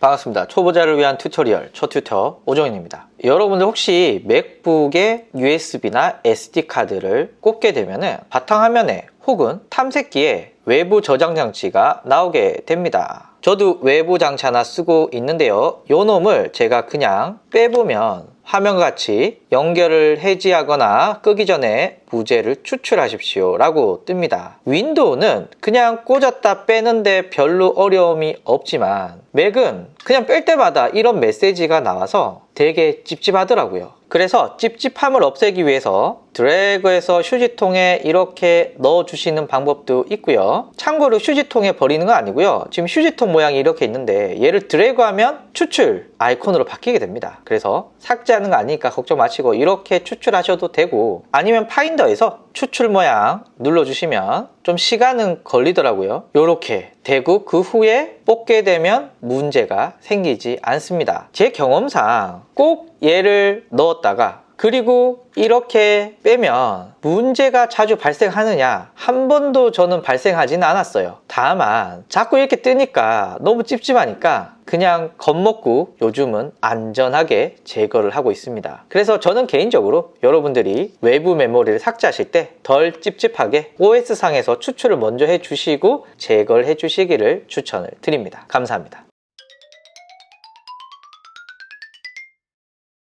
반갑습니다. 초보자를 위한 튜토리얼 초튜터 오정현입니다. 여러분들 혹시 맥북에 USB나 SD 카드를 꽂게 되면 바탕화면에 혹은 탐색기에 외부 저장 장치가 나오게 됩니다. 저도 외부 장치 하나 쓰고 있는데요. 요 놈을 제가 그냥 빼보면 화면과 같이 연결을 해지하거나 끄기 전에 무제를 추출하십시오 라고 뜹니다. 윈도우는 그냥 꽂았다 빼는데 별로 어려움이 없지만 맥은 그냥 뺄 때마다 이런 메시지가 나와서 되게 찝찝하더라고요. 그래서 찝찝함을 없애기 위해서 드래그해서 휴지통에 이렇게 넣어주시는 방법도 있고요. 참고로 휴지통에 버리는 건 아니고요. 지금 휴지통 모양이 이렇게 있는데 얘를 드래그하면 추출 아이콘으로 바뀌게 됩니다. 그래서 삭제하는 거 아니니까 걱정 마시고 이렇게 추출하셔도 되고 아니면 파인더에서 추출 모양 눌러주시면 좀 시간은 걸리더라고요. 이렇게 되고 그 후에 뽑게 되면 문제가 생기지 않습니다. 제 경험상 꼭 얘를 넣었다가 그리고 이렇게 빼면 문제가 자주 발생하느냐? 한 번도 저는 발생하지는 않았어요. 다만 자꾸 이렇게 뜨니까 너무 찝찝하니까 그냥 겁먹고 요즘은 안전하게 제거를 하고 있습니다. 그래서 저는 개인적으로 여러분들이 외부 메모리를 삭제하실 때 덜 찝찝하게 OS상에서 추출을 먼저 해주시고 제거를 해주시기를 추천을 드립니다. 감사합니다